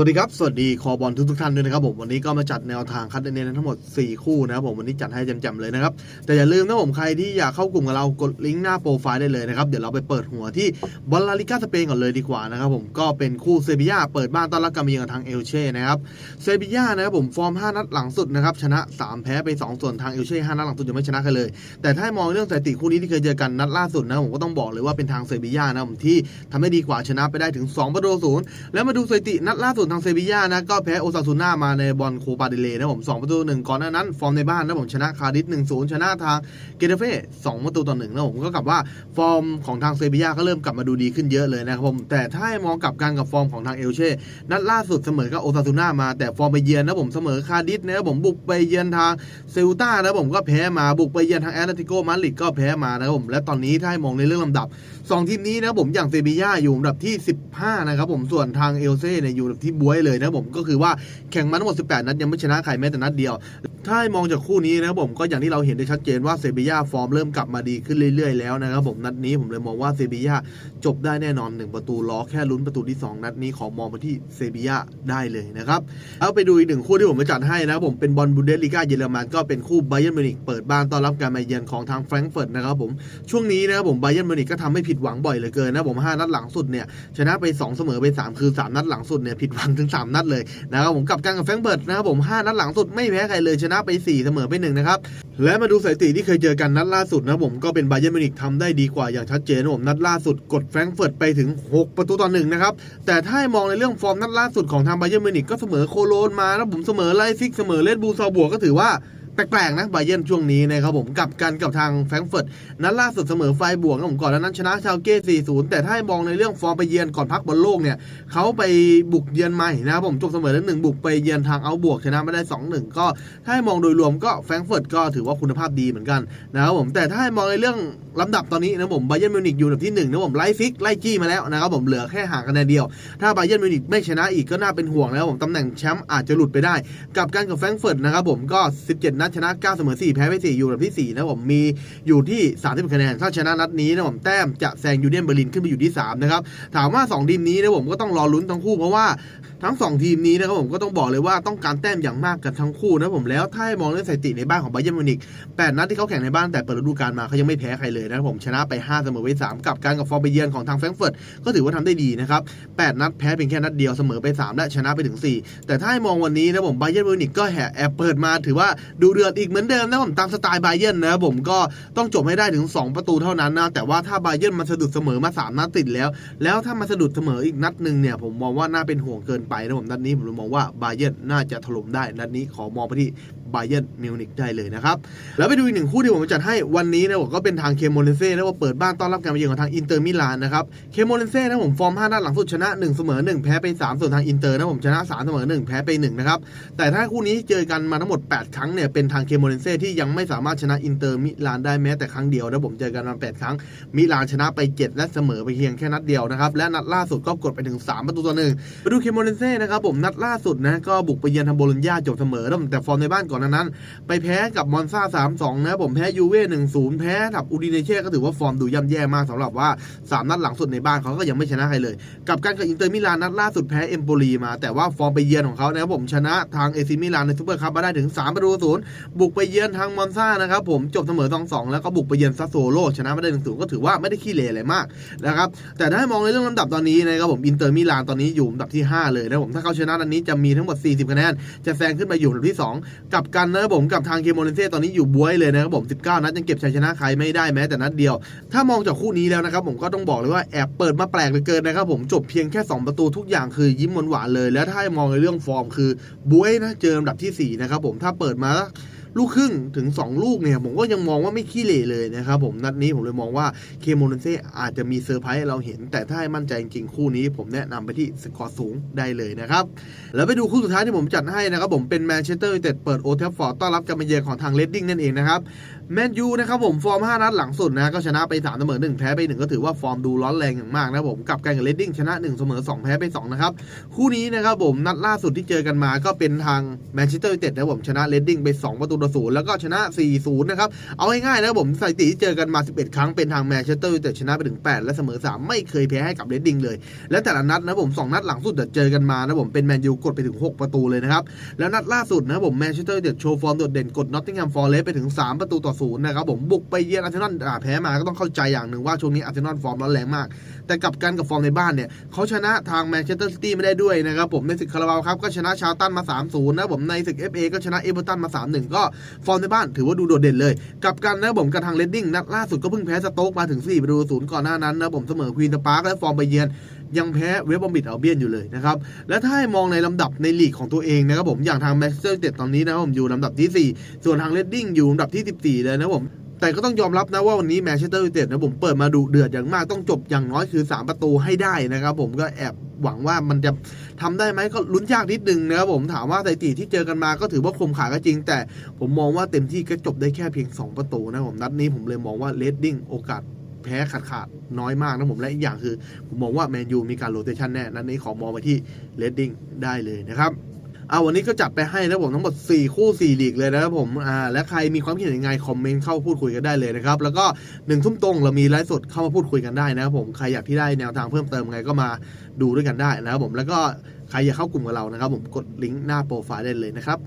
วัสดีครับ สวัสดีคอบอลทุกทุกท่านด้วยนะครับผมวันนี้ก็มาจัดแนวทางคัดเน้นทั้งหมด 4 คู่นะครับผมวันนี้จัดให้จำๆเลยนะครับ แต่อย่าลืมนะผมใครที่อยากเข้ากลุ่มกับเรากดลิงก์หน้าโปรไฟล์ได้เลยนะครับ เดี๋ยวเราไปเปิดหัวที่บอลลาลิก้าสเปนก่อนเลยดีกว่านะครับผมก็เป็นคู่เซบียาเปิดบ้านต้อนรับการมาเยือนกับทางเอลเช่นะครับเซบียานะครับผมฟอร์ม 5 นัดหลังสุดนะครับชนะ 3 แพ้ไป 2 ส่วนทางเอลเช่5นัดหลังสุดยังไม่ชนะใครเลย แต่ถ้ามองเรื่องสถิติคู่นี้ที่เคยเจอกันนัดล่าสุดนะผมก็ต้องบอกเลยว่าเป็นทางเซบียานะผมที่ทำได้ดีกว่าชนะไปได้ถึง2ประตูศูนย์แล้วมาดูสถิตินัดล่าสุดทางเซบีย่านะก็แพ้โอซาซูน่ามาในบอลโคปาเดเลนะผม2ประตูหนึ่งก่อนหน้านั้น ฟอร์มในบ้านนะผมชนะคาร์ดิส1-0 ชนะทางเกเตเฟ่2ประตูต่อหนึ่งนะผมก็กลับว่าฟอร์มของทางเซบีย่าก็เริ่มกลับมาดูดีขึ้นเยอะเลยนะครับผมแต่ถ้าให้มองกลับกันกับฟอร์มของทางเอลเช่นัดล่าสุดเสมอกับโอซาซูน่ามาแต่ฟอร์มไปเยือนนะผมเสมอคาร์ดิสนะครับผมบุกไปเยือนทางเซลตานะผมก็แพ้มาบุกไปเยือนทางแอตเลติโกมาดริดก็แพ้มานะครับผมและตอนนี้ถ้าให้มองในเรื่องลำดับสองทีมนี้นะผมอย่างเซบีย่าอยู่อันดับที่ 15นะครับผมส่วนทางเอลเซ่เนี่ยอยู่อันดับที่บวยเลยนะผมก็คือว่าแข่งมาทั้งหมด 18 นัดยังไม่ชนะใครแม้แต่นัดเดียว ถ้ามองจากคู่นี้นะผมก็อย่างที่เราเห็นได้ชัดเจนว่าเซบีย่าฟอร์มเริ่มกลับมาดีขึ้นเรื่อยๆแล้วนะครับผมนัดนี้ผมเลยมองว่าเซบีย่าจบได้แน่นอน 1 ประตูล้อแค่ลุ้นประตูที่ 2 นัดนี้ขอมองไปที่เซบีย่าได้เลยนะครับเอาไปดูอีกหนึ่งคู่ที่ผมมาจัดให้นะครับผมเป็นบอลบูเดสลีกาเยอรมันก็เป็นคู่ไบเยนมิวนิกเปิดบ้านต้อนรับการมาเยือนของทางแฟรงก์เฟิร์ตนะครับผมช่วงนี้นะครับผมไบเ r n นมิวนิกก็ทำให้ผิดหวังบ่อยเหลือเกินนะผม5นัดหลังสุดเนี่ยชนะไป 2 เสมอไป 3 คือ 3 นัดหลังสุดเนี่ยผิดหวังถึง3นัดเลยนะครับผมกับการกับแฟงเบิร์ตนะครับผม5นัดหลังสุดไม่แพ้ใครเลยชนะไป 4 เสมอไป1นะครับและมาดูสถิติที่เคยเจอกันนัดล่าสุดนะผมก็เป็นไบเยอร์มิวนิกทำได้ดีกว่าอย่างชัดเจนนะผมนัดล่าสุดกดแฟรงเฟิร์ตไปถึง 6 ประตูต่อหนึ่งนะครับแต่ถ้ามองในเรื่องฟอร์มนัดล่าสุดของทางไบเยอร์มิวนิกก็เสมอโคโลนมานะผมเสมอไลซิกเสมอเลดบูซาบวกก็ถือว่า แปลกๆนะไบเย r n ช่วงนี้นะครับผมกับกันกับทางแฟรงก์เฟิร์ตนัดล่าสุดเสมอไฟบวกนะผมก่อนแล้วนั้นชนะชาวเก้4-0 แต่ถ้าให้มองในเรื่องฟอร์มไปเยือนก่อนพักบอลโลกเนี่ยเขาไปบุกเยือนใหม่นะครับผมจบเสมอแล้หนึ่งบุกไปเยือนทางเอาบวกชนะไม่ได้ 2-1 ก็ถ้าให้มองโดยรวมก็แฟรงก์เฟิร์ตก็ถือว่าคุณภาพดีเหมือนกันนะครับผมแต่ถ้าให้มองในเรื่องลำดับตอนนี้นะผมไบเยนมิวนิกอยู่อันดับที่หนึ่งนะผมไล่ฟิกไล่จี้มาแล้วนะครับผมเหลือแค่ห่างคะแนนเดียว ถ้าไบเยนมิวนิกไม่ชนะอีกก็น่าเป็นห่วงแล้วผมตำแหน่งแชมป์อาจจะหลุดไปได้ กับการกับแฟรงก์เฟิร์ตนะครับผมก็ 17นัดชนะ9เสมอ4แพ้ไป4อยู่อันดับที่ 4 นะผมมีอยู่ที่30คะแนนถ้าชนะนัดนี้นะผมแต้มจะแซงยูเนียนเบอร์ลินขึ้นไปอยู่ที่3นะครับถามว่า 2 ทีมนี้นะผมก็ต้องรอลุ้นทั้งคู่เพราะว่าทั้ง 2 ทีมนี้นะครับผมก็ต้องบอกเลยว่าต้องการแต้มอย่างมากกันทั้งคู่นะผมแล้วถ้าให้มองเรื่องสถิติในบ้านของไบเย r n นมิวนิก8นัดที่เขาแข่งในบ้านแต่เปิดฤดูกาลมาเขายังไม่แพ้ใครเลยนะครับผมชนะไป5เสมอไป3กับการกับฟอร์มไปเยือนของทางแฟรงก์เฟิร์ตก็ถือว่าทำได้ดีนะครับ8นัดแพ้เพียงแค่นัดเดียวเสมอไป 3 และชนะไปถึง 4 แต่ถ้าให้มองวันนี้นะผมไบเย r n นมิวนิกก็แหแอบเปิดมาถือว่าดูเดือดอีกเหมือนเดิมนะผมตามสไตล์ไบเยนนะผมก็ต้องจบให้ได้ถึง 2 ประตูเท่านั้นนะแต่ว่าถ้าไบเยนมาสะดุดเสมอมา 3 นัดติดแล้ว แล้วถ้ามันสะดุดเสมออีกนัดหนึ่งเนี่ยผมมองว่าน่าเป็นห่วงเกินไปนะผมนัดนี้ผมมองว่าไบเยนน่าจะถล่มได้นัดนี้ขอมองไปที่ ไบเย r n นมิวนิกได้เลยนะครับ แล้วไปดูอีกหนึ่งคู่ที่ผมจัดให้วันนี้นะผมก็เป็นทางเคโมเลนเซ่นะว่าเปิดบ้านต้อนรับการมาเยือนของทางอินเตอร์มิลานนะครับเคโมเลนเซ่นะผมฟอร์ม5นัดหลังสุดชนะ 1 เสมอ 1 แพ้ไป 3 ส่วนทางอินเตอร์นะผมชนะ 3 เสมอ 1 แพ้ไป 1 นะครับ แต่ถ้าคู่นี้เจอกันมาทั้งหมด 8 ครั้งเนี่ยเป็นทางเคโมเลนเซ่ที่ยังไม่สามารถชนะอินเตอร์มิลานได้แม้แต่ครั้งเดียวนะผมเจอกันมา 8 ครั้งมิลานชนะไป 7 และเสมอไปเพียงแค่นัดเดียวนะครับและนัดล่าสุดก็กดไปถึง 3 ประตูต่อหนึ่งไปดูเคโมเลนเซ่นะครับผมนัดล่าสุดนะก็บุกไปเยือนทางโบโลญญาจบเสมอแล้วแต่ฟอร์มในบ้านก่อนหนานั้น ไปแพ้กับมอนซา3-2นะครับผมแพ้ยูเว่1-0แพ้กับอูดิเนเช่ก็ถือว่าฟอร์มดูย่ำแย่มากสำหรับว่า 3 นัดหลังสุดในบ้านเขาก็ยังไม่ชนะใครเลย กับการกับอินเตอร์มิลานนัดล่าสุดแพ้เอมโปลีมาแต่ว่าฟอร์มไปเยือนของเขานะครับผมชนะทางเอซิมิลานในซูเปอร์คัพมาได้ถึง3ประตูศูนย์บุกไปเยือนทางมอนซานะครับผมจบเสมอ2-2แล้วก็บุกไปเยือนซัสโซโลชนะมาได้1-0ก็ถือว่าไม่ได้ขี้เหร่อะไรมากนะครับแต่ถ้าให้มองในเรื่องลำดับตอนนี้นะครับผมอินเตอร์มิลานตอนนี้อยู่อันดับที่ 5 เลยนะผมถ้าเขาชนะนัดนี้จะมีทั้งหมด 40คะแนนจะแซงขึ้นมาอยู่อันดับที่ 2 กับกันนะครับผมกับทางเคโมเลนเซ่ตอนนี้อยู่บวยเลยนะครับผม 19 นัดยังเก็บชัยชนะใครไม่ได้แม้แต่นัดเดียว ถ้ามองจากคู่นี้แล้วนะครับผมก็ต้องบอกเลยว่าแอบเปิดมาแปลกเหลือเกินนะครับผมจบเพียงแค่ 2 ประตูทุกอย่างคือยิ้มหวานเลย แล้วถ้าให้มองในเรื่องฟอร์มคือบวยนะเจออันดับทีสี่4นะครับผมถ้าเปิดมา ลูกครึ่งถึง 2 ลูกเนี่ย ผมก็ยังมองว่าไม่ขี้เหร่เลยนะครับผมนัดนี้ผมเลยมองว่าเคโมเนเซ่อาจจะมีเซอร์ไพรส์ให้เราเห็น แต่ถ้าให้มั่นใจจริงๆคู่นี้ ผมแนะนำไปที่สกอร์สูงได้เลยนะครับ แล้วไปดูคู่สุดท้ายที่ผมจัดให้นะครับผมเป็นแมนเชสเตอร์ยูไนเต็ดเปิดโอเทฟฟอร์ดต้อนรับการมาเยือนของทางเลดดิ้งนั่นเองนะครับ แมนยูนะครับผมฟอร์ม 5 นัดหลังสุดนะก็ชนะไป3เสมอ1แพ้ไป 1 ก็ถือว่าฟอร์มดูร้อนแรงอย่างมากนะครับผมกับการกับเลดดิ้งชนะ 1 เสมอ 2 แพ้ไป 2 นะครับ คู่นี้นะครับผมนัดล่าสุดที่เจอกันมาก็เป็นทางแมนเชสเตอร์ยูไนเต็ดนะครับผมชนะเลดดิ้งไป 2 ประตูต่อศูนย์แล้วก็ชนะ 4-0 นะครับ เอาง่ายๆนะครับผมสถิติที่เจอกันมา 11 ครั้งเป็นทางแมนเชสเตอร์ยูไนเต็ดชนะไปถึง 8 และเสมอ 3 ไม่เคยแพ้ให้กับเลดดิ้งเลย และแต่ละนัดนะครับผมสองนัดหลังสุดเจอกันมานะครับผมเป็นแมนยูกดไปถึง 6 ประตูเลยนะครับแล้วนัดล่าสุดนะผมแมนเชสเตอร์ยูไนเต็ดโชว์ฟอร์มโดดเด่นกดนอตติงแฮมฟอร์เรสไปถึง 3 ประตูต่อศูนย์นะครับผมบุกไปเยือนอาร์เซนอลอ่าแพ้มาก็ต้องเข้าใจอย่างหนึ่งว่าช่วงนี้อาร์เซนอลฟอร์มร้อนแรงมาก แต่กับกันกับฟอร์มในบ้านเนี่ยเขาชนะทางแมนเชสเตอร์ซิตี้ไม่ได้ด้วยนะครับผมในศึกคาราบาวครับก็ชนะชาวตันมา 3-0นะครับผมในศึก FA ก็ชนะเอเวอร์ตันมา 3-1 ก็ฟอร์มในบ้านถือว่าดูโดดเด่นเลย กับกันนะผมกับทางเลดดิ้งนัดล่าสุดก็เพิ่งแพ้สโต๊กมาถึง4ประตูศูนย์ก่อนหน้านั้นนะผมเสมอควีนสปาร์กและฟอร์มไปเยือน ยังแพ้เวสบอมบิดเอัลเบียนอยู่เลยนะครับ และถ้าให้มองในลำดับในลีกของตัวเองนะครับผมอย่างทางแมนเชสเตอร์ยูไนเต็ดตอนนี้นะครับผมอยู่ลำดับที่ 4 ส่วนทางเลดดิ้งอยู่ลำดับที่ 14 เลยนะครับผมแต่ก็ต้องยอมรับนะว่าวันนี้แมนเชสเตอร์ยูไนเต็ดนะผมเปิดมาดูเดือดอย่างมากต้องจบอย่างน้อยคือ 3 ประตูให้ได้นะครับผมก็แอบหวังว่ามันจะทำได้ไหมก็ลุ้นยากนิดนึงนะครับผมถามว่าสถิติที่เจอกันมาก็ถือว่าคมขาก็จริง แต่ผมมองว่าเต็มที่ก็จบได้แค่เพียง 2 ประตูนะผมนัดนี้ผมเลยมองว่าเลดดิ้งโอกาส แพ้ขาดขาดน้อยมากนะผมและอีกอย่างคือ ผมมองว่าแมนยูมีการโรเตชันแน่นัดนี้ขอมองไปที่เลดดิ้งได้เลยนะครับเอาวันนี้ก็จัดไปให้นะผมทั้งหมด 4 คู่4ลีกเลยนะครับผมอ่าและใครมีความคิดเห็นยังไงคอมเมนต์เข้าพูดคุยกันได้เลยนะครับ แล้วก็หนึ่งทุ่มตรงเรามีไลฟ์สดเข้ามาพูดคุยกันได้นะครับผมใครอยากที่ได้แนวทางเพิ่มเติมไงก็มาดูด้วยกันได้นะครับผมแล้วก็ใครอยากเข้ากลุ่มกับเรานะครับ ผมกดลิงก์หน้าโปรไฟล์ได้เลยนะครับ